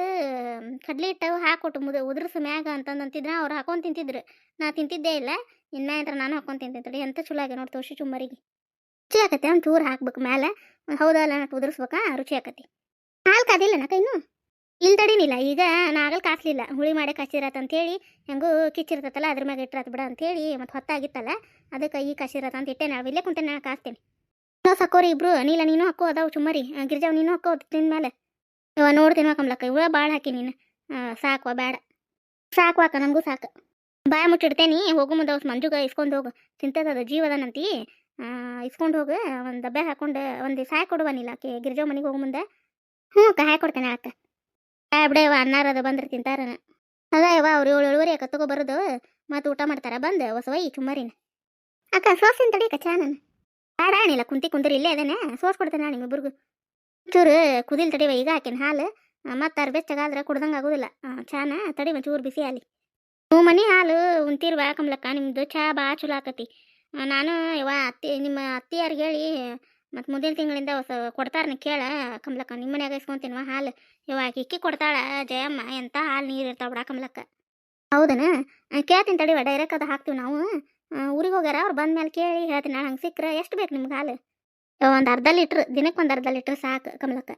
ಕಡ್ಲಿ ಹಿಟ್ಟು ಹಾಕೊಟ್ಟು ಮುದ, ಉದ್ರಸ ಮ್ಯಾಗ ಅಂತಂದು ಅಂತಿದ್ರ, ಅವ್ರು ಹಾಕೊಂಡು ತಿಂತಿದ್ರು. ನಾ ತಿಂತಿದ್ದೇ ಇಲ್ಲ ಇದ್ರೆ ನಾನು ಹಾಕೊಂಡು ತಿಂತಿದ್ರಿ ಎಂತ ಚಲೋ ಆಗಿ ನೋಡಿ ತೋಷಿ ಚುಮ್ಮರಿಗೆ ರುಚಿ ಆಕತಿ ಒಂದು ಚೂರು ಹಾಕ್ಬೇಕು ಮೇಲೆ ಹೌದಲ್ಲ ನಟ್ಟು ಉದುರಿಸ್ಬೇಕಾ, ರುಚಿ ಆಕತಿ. ಹಾಲು ಕಾದಿಲ್ಲ ನಕ ಇನ್ನು? ಇಲ್ಲಿ ತಡೀನಿಲ್ಲ ಈಗ ನಾಗಲ್ ಕಾಸ್ಲಿಲ್ಲ. ಹುಳಿ ಮಾಡಿ ಕಸಿರತ್ ಅಂತೇಳಿ, ಹೆಂಗೂ ಕಿಚ್ಚಿರ್ತೈತಲ್ಲ, ಅದ್ರ ಮ್ಯಾಗ ಇಟ್ಟಿರತ್ ಬಿಡ ಅಂತೇಳಿ, ಮತ್ತು ಹೊತ್ತಾಗಿತ್ತಲ್ಲ, ಅದಕ್ಕೆ ಈ ಕಸಿರತ್ ಅಂತ ಇಟ್ಟೆ, ನಾವು ಇಲ್ಲೇ ಕುಂತೇನೆ ನಾನು ಕಾಸ್ತೀನಿ. ನಾವು ಸಕ್ಕೋರಿ ಇಬ್ರು, ನೀಲ ನೀನು ಹಾಕೋ ಅದಾವು ಚುಮ್ಮರಿ ಗಿರಿಜಾವ್ ನೀನು ಹಾಕೋ ತಿಂದ ಮೇಲೆ ಇವ ನೋಡ್ತೀನಿ ಕಮ್ಲಕ್ಕ ಇವ ಭಾಳ ಹಾಕಿ ನೀನು. ಸಾಕುವ ಬೇಡ ಸಾಕು ಅಕ್ಕ ನನಗೂ ಸಾಕು. ಬಾಯ ಮುಚ್ಚಿಡ್ತೇನಿ, ಹೋಗು ಮುಂದೆ ಮಂಜುಗ ಇಸ್ಕೊಂಡು ಹೋಗು. ತಿಂತದ ಜೀವದನಂತಿ ಇಸ್ಕೊಂಡು ಹೋಗು, ಒಂದು ಡಬ್ಬೆ ಹಾಕೊಂಡು, ಒಂದು ಸಾಯ್ ಕೊಡುವನಿಲ್ಲ ಆಕೆ ಗಿರ್ಜಾವ್ ಮನೆಗೆ ಹೋಗು ಮುಂದೆ. ಹ್ಞೂ ಅಕ್ಕ ಹಾಕಿ ಕೊಡ್ತೇನೆ ಅಕ್ಕ ಬಿಡವ ಅನ್ನಾರದ ಬಂದ್ರೆ ತಿಂತಾರ ಅದ ಯವ ಅವ್ರು ಏಳು ಏಳುವರೆ ಅಕ್ಕ ತಗೋ ಬರೋದು? ಮತ್ತು ಊಟ ಮಾಡ್ತಾರ, ಬಂದು ಹೊಸವೈ ಚುಮ್ಮರಿನ. ಅಕ್ಕ ಸೋಸಿನ ತಡಿ ಅಕ್ಕ ಚಾ ನಾನು ಬೇಡ ಕುಂತಿ, ಕುಂದ್ರಿ ಇಲ್ಲೇ ಅದೇನೆ, ಸೋಸ್ ಕೊಡ್ತೇನೆ ನಿಮ್ಮಿಬ್ಬರಿಗೂ ಚೂರು ಕುದಿಲ್ ತಡಿವ ಈಗ ಹಾಕಿನ ಹಾಲು. ಮತ್ತು ಅರ್ಬೆ ಚಗಾದ್ರೆ ಕುಡ್ದಂಗೆ ಆಗೋದಿಲ್ಲ. ಚಾನ, ತಡಿ ಚೂರು ಬಿಸಿ ಆಲಿ ಹ್ಞೂ ಮನೆ ಹಾಲು ಉಂತಿರ್ವ ಕಮ್ಲಕ್ಕ ನಿಮ್ಮದು ಚಾ ಭಾಳ ಚಲೋ ಆಕತಿ. ನಾನು ಇವ ಅತ್ತಿ, ನಿಮ್ಮ ಅತ್ತಿಯಾರಿಗೆ ಹೇಳಿ ಮತ್ತು ಮುಂದಿನ ತಿಂಗಳಿಂದ ಹೊಸ ಕೊಡ್ತಾರನ ಕೇಳ. ಕಮಲಕ್ಕ ನಿಮ್ಮ ಮನ್ಯಾಗ ಇಸ್ಕೊಂತೀನವ ಹಾಲು. ಇವಾಗ ಇಕ್ಕಿ ಕೊಡ್ತಾಳ, ಜಯಮ್ಮ, ಎಂತ ಹಾಲು ನೀರು ಇರ್ತಾವ ಬಿಡ ಕಮಲಕ್ಕ. ಹೌದನ? ಕೇಳ್ತೀನಿ ತಡಿವ ಡೈರೆಕ್ಟ್ ಅದು ಹಾಕ್ತೀವಿ ನಾವು. ಊರಿಗೆ ಹೋಗ್ಯಾರ, ಅವ್ರು ಬಂದ ಮೇಲೆ ಕೇಳಿ ಹೇಳ್ತೀನಿ. ನಾನು ಹಂಗೆ ಸಿಕ್ಕರೆ ಎಷ್ಟು ಬೇಕು ನಿಮ್ಗೆ ಹಾಲು? ಒಂದು ಅರ್ಧ ಲೀಟ್ರ್ ದಿನಕ್ಕೆ ಒಂದು ಅರ್ಧ ಲೀಟ್ರ್ ಸಾಕು ಕಮಲಕ್ಕ.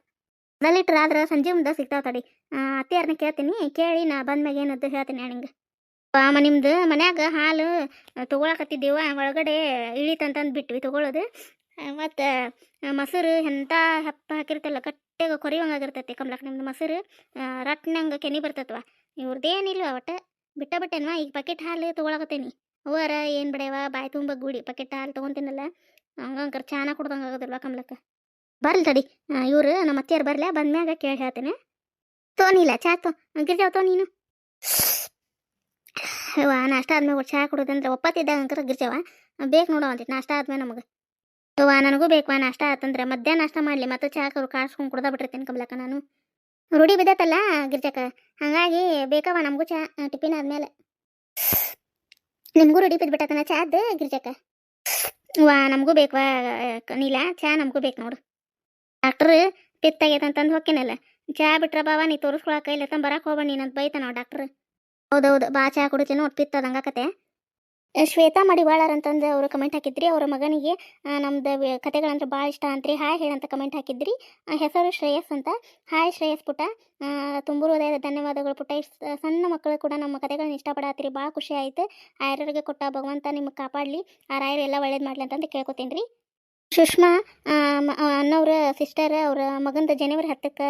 ಅರ್ಧ ಲೀಟ್ರ್ ಆದ್ರೆ ಸಂಜೆ ಮುಂದೆ ಸಿಗ್ತಾವೆ ತಡಿ. ಅತ್ತಿಯಾರನ್ನ ಕೇಳ್ತೀನಿ, ಕೇಳಿ ನಾ ಬಂದ್ಮ್ಯಾಗ ಏನದ್ದು ಹೇಳ್ತೀನಿ ನಿಂಗೆ. ಅಮ್ಮ ನಿಮ್ದು ಮನ್ಯಾಗ ಹಾಲು ತೊಗೊಳಕತ್ತಿದ್ದೇವ, ಒಳಗಡೆ ಇಳಿತಂತಂದು ಬಿಟ್ವಿ ತೊಗೊಳೋದು. ಮತ್ತು ಮೊಸರು ಎಂಥ ಹೆಪ್ಪ ಹಾಕಿರ್ತಲ್ಲ ಕಟ್ಟೆಗೆ ಕೊರಿವಂಗಾಗಿರ್ತೈತಿ ಕಮ್ಲಕ್ ನಿಮ್ದು ಮೊಸರು ರಟ್ನಂಗೆ ಕೆನಿ ಬರ್ತತ್ವ. ಇವ್ರದ್ದೇನಿಲ್ವ ಒಟ್ಟು, ಬಿಟ್ಟ ಬಿಟ್ಟೇನ್ವ, ಈಗ ಪಕೆಟ್ ಹಾಲು ತೊಗೊಳಕತ್ತೇನಿ. ಹೂವರ ಏನು ಬಿಡ್ಯವ, ಬಾಯಿ ತುಂಬ ಗೂಡಿ ಪಕೆಟ್ ಹಾಲು ತೊಗೊಂತೀನಲ್ಲ, ಹಂಗಂಕರ್ ಚಾನ ಕುಡ್ದಂಗೆ ಆಗೋದಿಲ್ವ ಕಮಲಕ್ಕ. ಬರ್ಲಿ ತಡಿ ಇವರು ನಮ್ಮ ಅತ್ತಿಯಾರು ಬರಲ ಬಂದ್ಮ್ಯಾಗ ಕೇಳಿ ಹೇಳ್ತೇನೆ. ತೋನಿಲ್ಲ ಚಾ ತೋ ಗಿರ್ಜಾವ್ ತೋ ನೀನು. ಅವ್ವ ನಾಷ್ಟ ಆದ್ಮೇಲೆ ಚಹಾ ಕುಡೋದಂದ್ರೆ ಒಪ್ಪತ್ತಿದ್ದಾಗ ಅಂಕರ ಗಿರ್ಜವ ಬೇಕು ನೋಡೋ ಅಂತಿತ್ತು ನಾಷ್ಟ ಆದ್ಮೇಲೆ ನಮಗೆ. ಅವ್ವ ನನಗೂ ಬೇಕು ನಾಷ್ಟ ಆತಂದ್ರೆ ಮಧ್ಯಾಹ್ನ ನಾಷ್ಟ ಮಾಡಲಿ, ಮತ್ತೆ ಚಹಾ ಕರು ಕಾಡ್ಸ್ಕೊಂಡು ಕುಡ್ದ ಬಿಟ್ಟಿರ್ತೀನಿ ಕಮಲಕ್ಕ ನಾನು. ರೂಢಿ ಬಿದ್ದತ್ತಲ್ಲ ಗಿರ್ಜಕ್ಕ, ಹಂಗಾಗಿ ಬೇಕವ ನಮಗೂ ಚಾ ಟಿಫಿನ್ ಆದ್ಮೇಲೆ. ನಿಮಗೂ ರೂಢಿ ಚಾ ಚಾದ ಗಿರ್ಜಕ್ಕ? ವಾ, ನಮಗೂ ಬೇಕು ನೀಲ, ಚಾ ನಮಗೂ ಬೇಕು ನೋಡು. ಡಾಕ್ಟ್ರ್ ಪಿತ್ತಾಗೈತೆ ಅಂತಂದು ಚಾ ಬಿಟ್ರ ಬಾವ, ನೀ ತೋರಿಸ್ಕೊಳಕ ಇಲ್ಲ ತಂದು ಬರಕ್ಕೆ ಹೋಗ ನೀನಂತ ಬೈತ ನಾವು ಡಾಕ್ಟ್ರ್. ಹೌದೌದು. ಬಾ, ಚಾ ಕುಡಿತೀನಿ ನೋಡಿ. ಪಿತ್ತ ಅದಂಗಾಕತೆ ಶ್ವೇತಾ ಮಡಿವಾಳರ್ ಅಂತಂದು ಅವರು ಕಮೆಂಟ್ ಹಾಕಿದ್ರಿ. ಅವರ ಮಗನಿಗೆ ನಮ್ದು ಕತೆಗಳಂದ್ರೆ ಭಾಳ ಇಷ್ಟ ಅಂತ್ರಿ. ಹಾಯ್ ಹೇಳಂತ ಕಮೆಂಟ್ ಹಾಕಿದ್ರಿ. ಹೆಸರು ಶ್ರೇಯಸ್ ಅಂತ. ಹಾಯ್ ಶ್ರೇಯಸ್ ಪುಟ ತುಂಬು ಹೃದಯದ ಧನ್ಯವಾದಗಳು ಪುಟ್ಟ. ಸಣ್ಣ ಮಕ್ಕಳು ಕೂಡ ನಮ್ಮ ಕತೆಗಳನ್ನ ಇಷ್ಟಪಡತ್ತೀರಿ ಭಾಳ ಖುಷಿ ಆಯ್ತು. ಆಯರಿಗೆ ಕೊಟ್ಟ ಭಗವಂತ ನಿಮಗೆ ಕಾಪಾಡಲಿ. ಆ ರಾಯರು ಎಲ್ಲ ಒಳ್ಳೇದು ಮಾಡಲಿ ಅಂತಂದು ಕೇಳ್ಕೊತೀನಿ ರೀ ಸುಷ್ಮಾ ಅನ್ನೋರ ಸಿಸ್ಟರ್ ಅವ್ರ ಮಗಂದು ಜನವರಿ ಹತ್ತಕ್ಕೆ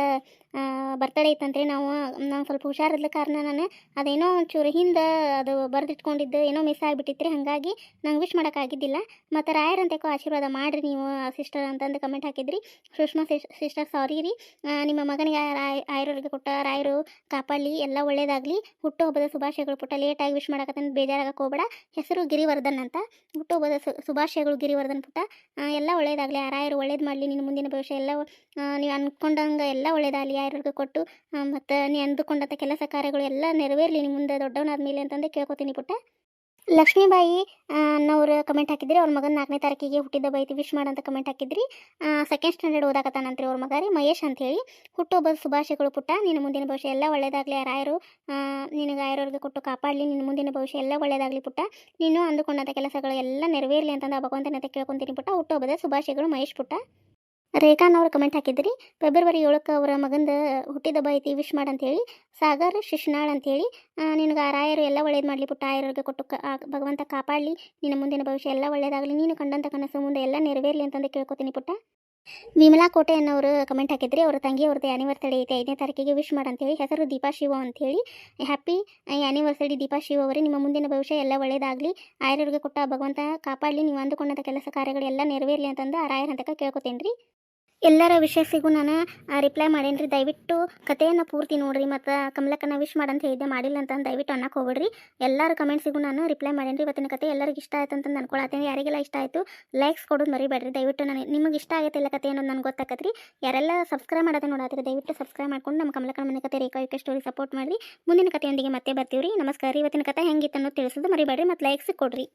ಬರ್ತಡೇ ಐತಂತ್ರಿ ನಾವು ನಾವು ಸ್ವಲ್ಪ ಹುಷಾರಿದ್ಲ ಕಾರಣ ನಾನು ಅದೇನೋ ಒಂಚೂರು ಹಿಂದೆ ಅದು ಬರೆದಿಟ್ಕೊಂಡಿದ್ದು ಏನೋ ಮಿಸ್ ಆಗಿಬಿಟ್ಟಿತ್ರಿ, ಹಾಗಾಗಿ ನಂಗೆ ವಿಶ್ ಮಾಡೋಕ್ಕಾಗಿದ್ದಿಲ್ಲ ಮತ್ತು ರಾಯರಂತೇಕೋ ಆಶೀರ್ವಾದ ಮಾಡಿರಿ ನೀವು ಸಿಸ್ಟರ್ ಅಂತಂದು ಕಮೆಂಟ್ ಹಾಕಿದ್ರಿ. ಸುಷ್ಮಾ ಸಿಸ್ಟರ್ ಸಾರಿ ರೀ. ನಿಮ್ಮ ಮಗನಿಗೆ ರಾಯ್ ಆಯುರ್ವೇದ ಕೊಟ್ಟ ರಾಯರು ಕಾಪಾಡಲಿ, ಎಲ್ಲ ಒಳ್ಳೇದಾಗಲಿ. ಹುಟ್ಟುಹಬ್ಬದ ಶುಭಾಶಯಗಳು ಪುಟ್ಟ ಲೇಟಾಗಿ ವಿಶ್ ಮಾಡಕತ್ತಂತ ಬೇಜಾರಾಗಕ್ಕೆ ಹೋಗ್ಬೇಡ. ಹೆಸರು ಗಿರಿವರ್ಧನ್ ಅಂತ. ಹುಟ್ಟುಹಬ್ಬದ ಶುಭಾಶಯಗಳು ಗಿರಿವರ್ಧನ್ ಪುಟ್ಟ. ಎಲ್ಲ ಒಳ್ಳೇದಾಗಲಿ, ಆ ರಾಯರು ಒಳ್ಳೇದು ಮಾಡಲಿ ನಿನ್ನ ಮುಂದಿನ ಭವಿಷ್ಯ ಎಲ್ಲ ನೀವು ಅಂದ್ಕೊಂಡಂಗೆ ಎಲ್ಲ ಒಳ್ಳೇದಾಗಲಿ. ಆಯುರ್ವೇದ ಕೊಟ್ಟು ಮತ್ತು ನೀ ಅಂದುಕೊಂಡಂಥ ಕೆಲಸ ಕಾರ್ಯಗಳು ಎಲ್ಲ ನೆರವೇರಲಿ ನಿಮ್ಮ ಮುಂದೆ ದೊಡ್ಡವನಾದ ಮೇಲೆ ಅಂತಂದು ಕೇಳ್ಕೊತೀನಿ ಪುಟ್ಟ. ಲಕ್ಷ್ಮೀಬಾಯಿ ಅನ್ನೋರು ಕಮೆಂಟ್ ಹಾಕಿದ್ರಿ, ಅವ್ರ ಮಗನ ನಾಲ್ಕನೇ ತಾರೀಕಿಗೆ ಹುಟ್ಟಿದ ಬೈತಿ ವಿಶ್ ಮಾಡಂತ ಕಮೆಂಟ್ ಹಾಕಿದ್ರಿ. ಸೆಕೆಂಡ್ ಸ್ಟ್ಯಾಂಡರ್ಡ್ ಓದಾಕತ್ತಾನಂತ್ರಿ ಅವ್ರ ಮಗ ರೀ ಮಹೇಶ್ ಅಂತ ಹೇಳಿ ಹುಟ್ಟುಹಬ್ಬದ ಶುಭಾಶಯಗಳು ಪುಟ್ಟ, ನಿನ್ನ ಮುಂದಿನ ಭವಿಷ್ಯ ಎಲ್ಲ ಒಳ್ಳೇದಾಗಲಿ ರಾಯರು ನಿನಗೆ ಆಯರವ್ರಿಗೆ ಕೊಟ್ಟು ಕಾಪಾಡಲಿ, ನಿನ್ನ ಮುಂದಿನ ಭವಿಷ್ಯ ಎಲ್ಲ ಒಳ್ಳೇದಾಗಲಿ ಪುಟ್ಟ. ನೀನು ಅಂದುಕೊಂಡಂಥ ಕೆಲಸಗಳು ಎಲ್ಲ ನೆರವೇರಲಿ ಅಂತಂದು ಭಗವಂತನ ಕೇಳ್ಕೊಂತೀನಿ ಪುಟ್ಟ. ಹುಟ್ಟುಹಬ್ಬದ ಶುಭಾಶಯಗಳು ಮಹೇಶ್ ಪುಟ್ಟ. ರೇಖಾನ್ ಅವ್ರು ಕಮೆಂಟ್ ಹಾಕಿದ್ರಿ. ಫೆಬ್ರವರಿ ಏಳಕ್ಕೆ ಅವರ ಮಗಂದ ಹುಟ್ಟಿದ ಹಬ್ಬ ಐತಿ ವಿಶ್ ಮಾಡಂತೇಳಿ ಸಾಗರ್ ಶಿಶ್ನಾಳ್ ಅಂತೇಳಿ ನಿನಗೆ ಆ ರಾಯರು ಎಲ್ಲ ಒಳ್ಳೇದು ಮಾಡಲಿ ಪುಟ್ಟ, ಆಯರಿಗೆ ಕೊಟ್ಟು ಭಗವಂತ ಕಾಪಾಡಲಿ, ನಿನ್ನ ಮುಂದಿನ ಭವಿಷ್ಯ ಎಲ್ಲ ಒಳ್ಳೇದಾಗಲಿ, ನೀನು ಕಂಡಂಥ ಕನಸು ಮುಂದೆ ಎಲ್ಲ ನೆರವೇರಲಿ ಅಂತಂದು ಕೇಳ್ಕೊತೀನಿ ಪುಟ್ಟ. ವಿಮಲಾ ಕೋಟೆ ಅನ್ನೋರು ಕಮೆಂಟ್ ಹಾಕಿದ್ರಿ, ಅವ್ರ ತಂಗಿ ಅವ್ರದ್ದು ಆ್ಯನಿವರ್ಸರಿ ಐತೆ, ಐದನೇ ತಾರೀಕಿಗೆ ವಿಶ್ ಮಾಡಂತೇಳಿ ಹೆಸರು ದೀಪಾ ಶಿವ ಅಂತೇಳಿ ಹ್ಯಾಪಿ ಆ್ಯನಿವರ್ಸರಿ ದೀಪಾ ಶಿವ ಅವರೇ, ನಿಮ್ಮ ಮುಂದಿನ ಭವಿಷ್ಯ ಎಲ್ಲ ಒಳ್ಳೇದಾಗಲಿ ಆಯುರ್ವೇದ ಕೊಟ್ಟ ಭಗವಂತ ಕಾಪಾಡಲಿ, ನೀವು ಅಂದುಕೊಂಡಂಥ ಕೆಲಸ ಕಾರ್ಯಗಳೆಲ್ಲ ನೆರವೇರಲಿ ಅಂತಂದು ಆ ರಾಯರ ಹಂತಕ್ಕೆ ಕೇಳ್ಕೊತೇನೆ ರೀ ಎಲ್ಲರ ವಿಷಯಸಿಗೂ ನಾನು ರಿಪ್ಲೈ ಮಾಡೇನಿ ರೀ ದಯವಿಟ್ಟು ಕಥೆಯನ್ನು ಪೂರ್ತಿ ನೋಡ್ರಿ ಮತ್ತು ಕಮಲಕ್ಕನ ವಿಶ್ ಮಾಡಂತ ಹೇಳಿದ್ದೆ, ಮಾಡಿಲ್ಲ ಅಂತ ದಯವಿಟ್ಟು ಅನ್ನಕ್ಕೆ ಹೋಗ್ಬಿಡ್ರಿ. ಎಲ್ಲರ ಕಮೆಂಟ್ಸಿಗೂ ನಾನು ರಿಪ್ಲೈ ಮಾಡೇನಿ ರೀ ಇವತ್ತಿನ ಕತೆ ಎಲ್ಲರಿಗೆ ಇಷ್ಟ ಆಯ್ತು ಅಂತ ಅನ್ಕೊಳತ್ತೀನಿ. ಯಾರಿಗೆಲ್ಲ ಇಷ್ಟ ಆಯಿತು ಲೈಕ್ಸ್ ಕೊಡೋದು ಮರಿಬೇಡ್ರಿ. ದಯವಿಟ್ಟು ನಾನು, ನಿಮಗೆ ಇಷ್ಟ ಆಗೈತೆ ಇಲ್ಲ ಕತೆ ಅನ್ನೋದು ನನಗೆ ರೀ ಯಾರೆಲ್ಲ ಸಬ್ಸ್ಕ್ರೈಬ್ ಮಾಡೋದೇ ನೋಡತ್ತೀರಿ ದಯವಿಟ್ಟು ಸಬ್ಸ್ಕ್ರೈಬ್ ಮಾಡ್ಕೊಂಡು ನಮ್ಮ ಕಮಲಕ್ಕನ ಮನೆ ಕತೆ ರೇಖಾ ಯುಕೆ ಸ್ಟೋರಿ ಸಪೋರ್ಟ್ ಮಾಡಿರಿ. ಮುಂದಿನ ಕಥೆಯೊಂದಿಗೆ ಮತ್ತೆ ಬರ್ತೀವಿ ರೀ ನಮಸ್ಕಾರ ರೀ. ಇವತ್ತಿನ ಕತೆ ಹೆಂಗಿತ್ತು ಅನ್ನೋದು ತಿಳಿಸೋದು ಮರಿಬೇಡ್ರಿ ಮತ್ತು ಲೈಕ್ಸ್ ಕೊಡ್ರಿ.